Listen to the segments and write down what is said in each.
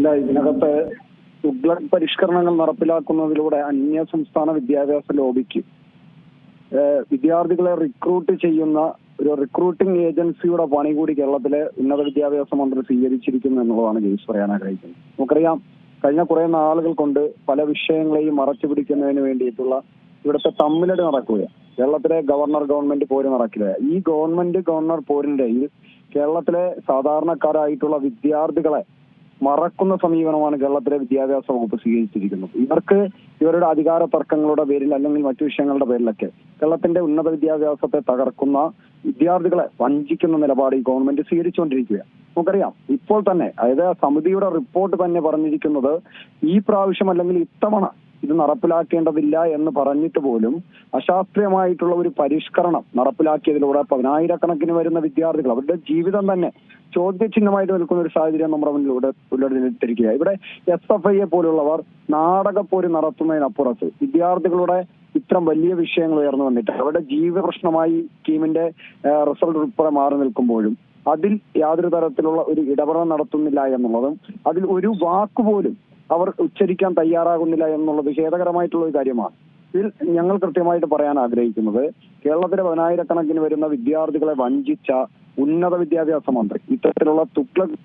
ഇല്ല ഇതിനകത്ത് തുഗ്ലക് പരിഷ്കരണങ്ങൾ നടപ്പിലാക്കുന്നതിലൂടെ അന്യ സംസ്ഥാന വിദ്യാഭ്യാസ ലോബിക്ക് വിദ്യാർത്ഥികളെ റിക്രൂട്ട് ചെയ്യുന്ന ഒരു റിക്രൂട്ടിംഗ് ഏജൻസിയുടെ പണി കൂടി കേരളത്തിലെ ഉന്നത വിദ്യാഭ്യാസ മന്ത്രി സ്വീകരിച്ചിരിക്കുന്നു എന്നുള്ളതാണ് ജെയ്സ് പറയാൻ ആഗ്രഹിക്കുന്നത്. നമുക്കറിയാം കഴിഞ്ഞ കുറെ നാളുകൾ കൊണ്ട് പല വിഷയങ്ങളെയും മറച്ചു പിടിക്കുന്നതിന് വേണ്ടിയിട്ടുള്ള ഇവിടുത്തെ തമ്മിലടി നടക്കുകയാണ്. കേരളത്തിലെ ഗവർണർ ഗവൺമെന്റ് പോര് നടക്കുക ഈ ഗവൺമെന്റ് ഗവർണർ പോരിന്റെ കേരളത്തിലെ സാധാരണക്കാരായിട്ടുള്ള വിദ്യാർത്ഥികളെ മറക്കുന്ന സമീപനമാണ് കേരളത്തിലെ വിദ്യാഭ്യാസ വകുപ്പ് സ്വീകരിച്ചിരിക്കുന്നത്. ഇവർക്ക് ഇവരുടെ അധികാര തർക്കങ്ങളുടെ പേരിൽ അല്ലെങ്കിൽ മറ്റു വിഷയങ്ങളുടെ പേരിലൊക്കെ കേരളത്തിന്റെ ഉന്നത വിദ്യാഭ്യാസത്തെ തകർക്കുന്ന വിദ്യാർത്ഥികളെ വഞ്ചിക്കുന്ന നിലപാട് ഈ ഗവൺമെന്റ് സ്വീകരിച്ചുകൊണ്ടിരിക്കുകയാണ്. നമുക്കറിയാം ഇപ്പോൾ തന്നെ അതായത് സമിതിയുടെ റിപ്പോർട്ട് തന്നെ പറഞ്ഞിരിക്കുന്നത് ഈ പ്രാവശ്യം അല്ലെങ്കിൽ ഇത്തവണ ഇത് നടപ്പിലാക്കേണ്ടതില്ല എന്ന് പറഞ്ഞിട്ട് പോലും അശാസ്ത്രീയമായിട്ടുള്ള ഒരു പരിഷ്കരണം നടപ്പിലാക്കിയതിലൂടെ പതിനായിരക്കണക്കിന് വരുന്ന വിദ്യാർത്ഥികൾ അവരുടെ ജീവിതം തന്നെ ചോദ്യചിഹ്നമായിട്ട് നിൽക്കുന്ന ഒരു സാഹചര്യം നമ്മുടെ മുന്നിലൂടെ ഉള്ളെടുത്തിരിക്കുക ഇവിടെ എസ് എഫ് ഐയെ പോലുള്ളവർ നാടകപ്പോര് നടത്തുന്നതിനപ്പുറത്ത് വിദ്യാർത്ഥികളുടെ ഇത്തരം വലിയ വിഷയങ്ങൾ ഉയർന്നു വന്നിട്ട് അവരുടെ ജീവിത പ്രശ്നമായി ടീമിന്റെ റിസൾട്ട് ഉൾപ്പെടെ മാറി നിൽക്കുമ്പോഴും അതിൽ യാതൊരു തരത്തിലുള്ള ഒരു ഇടപെടൽ നടത്തുന്നില്ല എന്നുള്ളതും അതിൽ ഒരു വാക്കുപോലും അവർ ഉച്ചരിക്കാൻ തയ്യാറാകുന്നില്ല എന്നുള്ളത് ഖേദകരമായിട്ടുള്ള ഒരു കാര്യമാണ്. ഇതിൽ ഞങ്ങൾ കൃത്യമായിട്ട് പറയാൻ ആഗ്രഹിക്കുന്നത് കേരളത്തിലെ പതിനായിരക്കണക്കിന് വരുന്ന വിദ്യാർത്ഥികളെ വഞ്ചിച്ച ഉന്നത വിദ്യാഭ്യാസ മന്ത്രി. ഇത്തരത്തിലുള്ള തുക്ലക്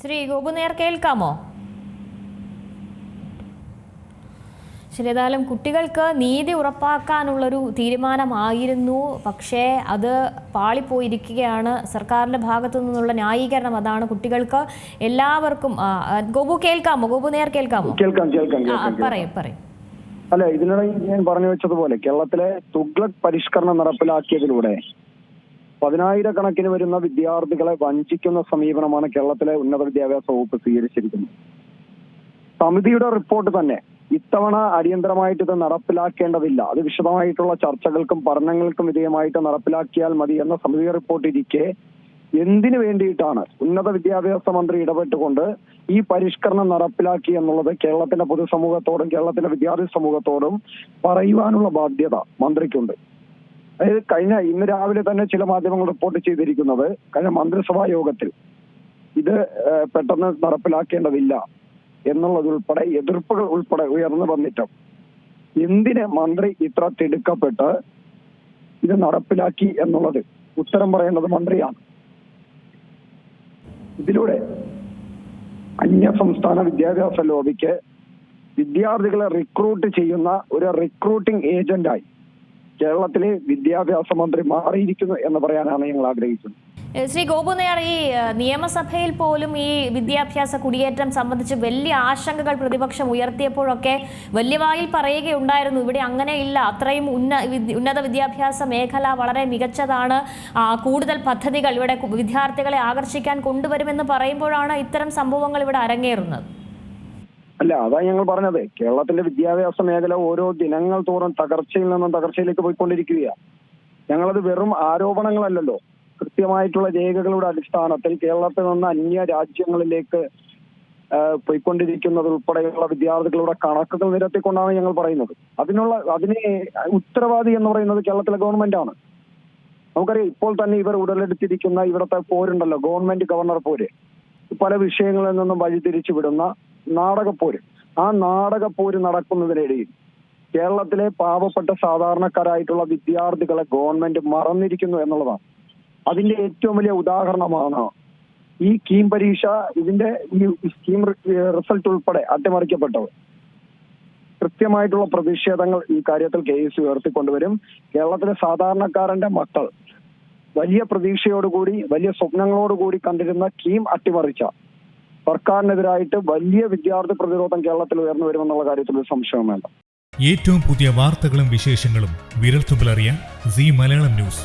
ശ്രീ ഗോപുനേർ കേൾക്കാമോ? ശരി ഏതായാലും കുട്ടികൾക്ക് നീതി ഉറപ്പാക്കാനുള്ളൊരു തീരുമാനമായിരുന്നു. പക്ഷേ അത് പാളിപ്പോയിരിക്കുകയാണ്. സർക്കാരിന്റെ ഭാഗത്തു നിന്നുള്ള ന്യായീകരണം അതാണ് കുട്ടികൾക്ക് എല്ലാവർക്കും ഗോപു കേൾക്കാമോ? ഗോപു നേർ കേൾക്കാമോ? കേൾക്കാം കേൾക്കാം. പറയൂ പറയൂ. അല്ല ഇതിനിടെ ഞാൻ പറഞ്ഞു വെച്ചതുപോലെ കേരളത്തിലെ തുഗ്ലക് പരിഷ്കരണം നടപ്പിലാക്കിയതിലൂടെ പതിനായിരക്കണക്കിന് വരുന്ന വിദ്യാർത്ഥികളെ വഞ്ചിക്കുന്ന സമീപനമാണ് കേരളത്തിലെ ഉന്നത വിദ്യാഭ്യാസ വകുപ്പ് സ്വീകരിച്ചിരിക്കുന്നത്. സമിതിയുടെ റിപ്പോർട്ട് തന്നെ ഇത്തവണ അടിയന്തരമായിട്ട് ഇത് നടപ്പിലാക്കേണ്ടതില്ല. അത് വിശദമായിട്ടുള്ള ചർച്ചകൾക്കും പഠനങ്ങൾക്കും വിധേയമായിട്ട് നടപ്പിലാക്കിയാൽ മതി എന്ന സമിതി റിപ്പോർട്ട് ഇരിക്കെ എന്തിനു വേണ്ടിയിട്ടാണ് ഉന്നത വിദ്യാഭ്യാസ മന്ത്രി ഇടപെട്ടുകൊണ്ട് ഈ പരിഷ്കരണം നടപ്പിലാക്കി എന്നുള്ളത് കേരളത്തിന്റെ പൊതുസമൂഹത്തോടും കേരളത്തിന്റെ വിദ്യാർത്ഥി സമൂഹത്തോടും പറയുവാനുള്ള ബാധ്യത മന്ത്രിക്കുണ്ട്. അതായത് കഴിഞ്ഞ ഇന്ന് രാവിലെ തന്നെ ചില മാധ്യമങ്ങൾ റിപ്പോർട്ട് ചെയ്തിരിക്കുന്നത് കഴിഞ്ഞ മന്ത്രിസഭാ യോഗത്തിൽ ഇത് പെട്ടെന്ന് നടപ്പിലാക്കേണ്ടതില്ല. എന്നുള്ളതുൾപ്പെടെ എതിർപ്പുകൾ ഉൾപ്പെടെ ഉയർന്നു വന്നിട്ടും. എന്തിന് മന്ത്രി ഇത്ര തിടുക്കപ്പെട്ട് ഇത് നടപ്പിലാക്കി എന്നുള്ളത്? ഉത്തരം പറയേണ്ടത് മന്ത്രിയാണ്. ഇതിലൂടെ അന്യ സംസ്ഥാന വിദ്യാഭ്യാസ ലോബിക്ക് വിദ്യാർത്ഥികളെ റിക്രൂട്ട് ചെയ്യുന്ന ഒരു റിക്രൂട്ടിംഗ് ഏജന്റായി കേരളത്തിലെ വിദ്യാഭ്യാസ മന്ത്രി മാറിയിരിക്കുന്നു എന്ന് പറയാനാണ് ഞങ്ങൾ ആഗ്രഹിക്കുന്നത്. ശ്രീ ഗോപു നേർ ഈ നിയമസഭയിൽ പോലും ഈ വിദ്യാഭ്യാസ കുടിയേറ്റം സംബന്ധിച്ച് വലിയ ആശങ്കകൾ പ്രതിപക്ഷം ഉയർത്തിയപ്പോഴൊക്കെ വലിയ വായിൽ പറയുകയുണ്ടായിരുന്നു ഇവിടെ അങ്ങനെയില്ല അത്രയും ഉന്ന ഉന്നത വിദ്യാഭ്യാസ മേഖല വളരെ മികച്ചതാണ്. കൂടുതൽ പദ്ധതികൾ ഇവിടെ വിദ്യാർത്ഥികളെ ആകർഷിക്കാൻ കൊണ്ടുവരുമെന്ന് പറയുമ്പോഴാണ് ഇത്തരം സംഭവങ്ങൾ ഇവിടെ അരങ്ങേറുന്നത്. അല്ല അതാ ഞങ്ങൾ പറഞ്ഞത്. കേരളത്തിന്റെ വിദ്യാഭ്യാസ മേഖല ഓരോ ദിനങ്ങൾ തോറും തകർച്ചയിൽ നിന്നും തകർച്ചയിലേക്ക് പോയിക്കൊണ്ടിരിക്കുകയാണ് ഞങ്ങളത് വെറും ആരോപണങ്ങളല്ലല്ലോ. കൃത്യമായിട്ടുള്ള രേഖകളുടെ അടിസ്ഥാനത്തിൽ കേരളത്തിൽ നിന്ന് അന്യ രാജ്യങ്ങളിലേക്ക് പോയിക്കൊണ്ടിരിക്കുന്നത് ഉൾപ്പെടെയുള്ള വിദ്യാർത്ഥികളുടെ കണക്കുകൾ നിരത്തിക്കൊണ്ടാണ് ഞങ്ങൾ പറയുന്നത്. അതിനുള്ള അതിന് ഉത്തരവാദി എന്ന് പറയുന്നത് കേരളത്തിലെ ഗവൺമെന്റാണ്. നമുക്കറിയാം ഇപ്പോൾ തന്നെ ഇവർ ഉടലെടുത്തിരിക്കുന്ന ഇവിടുത്തെ പോരുണ്ടല്ലോ ഗവൺമെന്റ് ഗവർണർ പോര്. പല വിഷയങ്ങളിൽ നിന്നും വഴിതിരിച്ചു വിടുന്ന നാടകപ്പോര് ആ നാടകപ്പോര് നടക്കുന്നതിനിടയിൽ കേരളത്തിലെ പാവപ്പെട്ട സാധാരണക്കാരായിട്ടുള്ള വിദ്യാർത്ഥികളെ ഗവൺമെന്റ് മറന്നിരിക്കുന്നു എന്നുള്ളതാണ്. അതിന്റെ ഏറ്റവും വലിയ ഉദാഹരണമാണ് ഈ കീം പരീക്ഷ ഇതിന്റെ ഈ സ്കീം റിസൾട്ട് ഉൾപ്പെടെ അട്ടിമറിക്കപ്പെട്ടത്. കൃത്യമായിട്ടുള്ള പ്രതിഷേധങ്ങൾ ഈ കാര്യത്തിൽ കെ എസ് ഉയർത്തിക്കൊണ്ടുവരും. കേരളത്തിലെ സാധാരണക്കാരന്റെ മക്കൾ വലിയ പ്രതീക്ഷയോടുകൂടി വലിയ സ്വപ്നങ്ങളോടുകൂടി കണ്ടിരുന്ന കീം അട്ടിമറിച്ച സർക്കാരിനെതിരായിട്ട് വലിയ വിദ്യാർത്ഥി പ്രതിരോധം കേരളത്തിൽ ഉയർന്നു വരുമെന്നുള്ള കാര്യത്തിൽ ഒരു സംശയം വേണ്ട. ഏറ്റവും പുതിയ വാർത്തകളും വിശേഷങ്ങളും വിരൽത്തുമ്പിലറിയാൻ സി മലയാളം ന്യൂസ്.